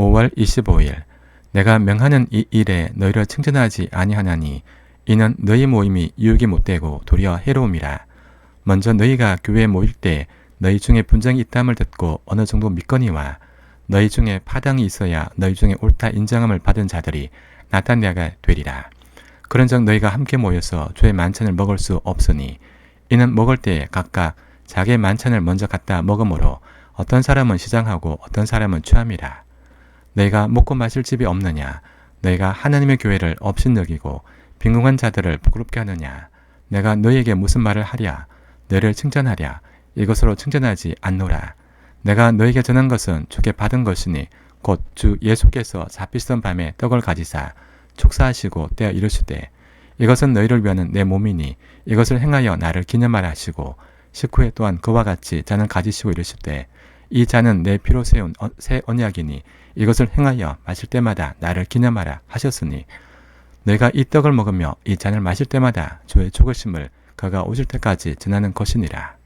5월 25일 내가 명하는 이 일에 너희를 칭찬하지 아니하나니 이는 너희 모임이 유익이 못되고 도리어 해로움이라. 먼저 너희가 교회에 모일 때 너희 중에 분쟁이 있다함을 듣고 어느 정도 믿거니와 너희 중에 파당이 있어야 너희 중에 옳다 인정함을 받은 자들이 나타내가 되리라. 그런즉 너희가 함께 모여서 주의 만찬을 먹을 수 없으니 이는 먹을 때 각각 자기의 만찬을 먼저 갖다 먹으므로 어떤 사람은 시장하고 어떤 사람은 취함이라. 너희가 먹고 마실 집이 없느냐? 너희가 하나님의 교회를 업신여기고 빈궁한 자들을 부끄럽게 하느냐? 내가 너희에게 무슨 말을 하랴? 너희를 칭찬하랴? 이것으로 칭찬하지 않노라. 내가 너희에게 전한 것은 주께 받은 것이니 곧 주 예수께서 잡히시던 밤에 떡을 가지사 축사하시고 떼어 이르시되 이것은 너희를 위하는 내 몸이니 이것을 행하여 나를 기념하라 하시고 식후에 또한 그와 같이 잔을 가지시고 이르시되 이 잔은 내 피로 세운 어- 새 언약이니 이것을 행하여 마실 때마다 나를 기념하라 하셨으니 너희가 이 떡을 먹으며 이 잔을 마실 때마다 주의 죽으심을 그가 오실 때까지 전하는 것이니라.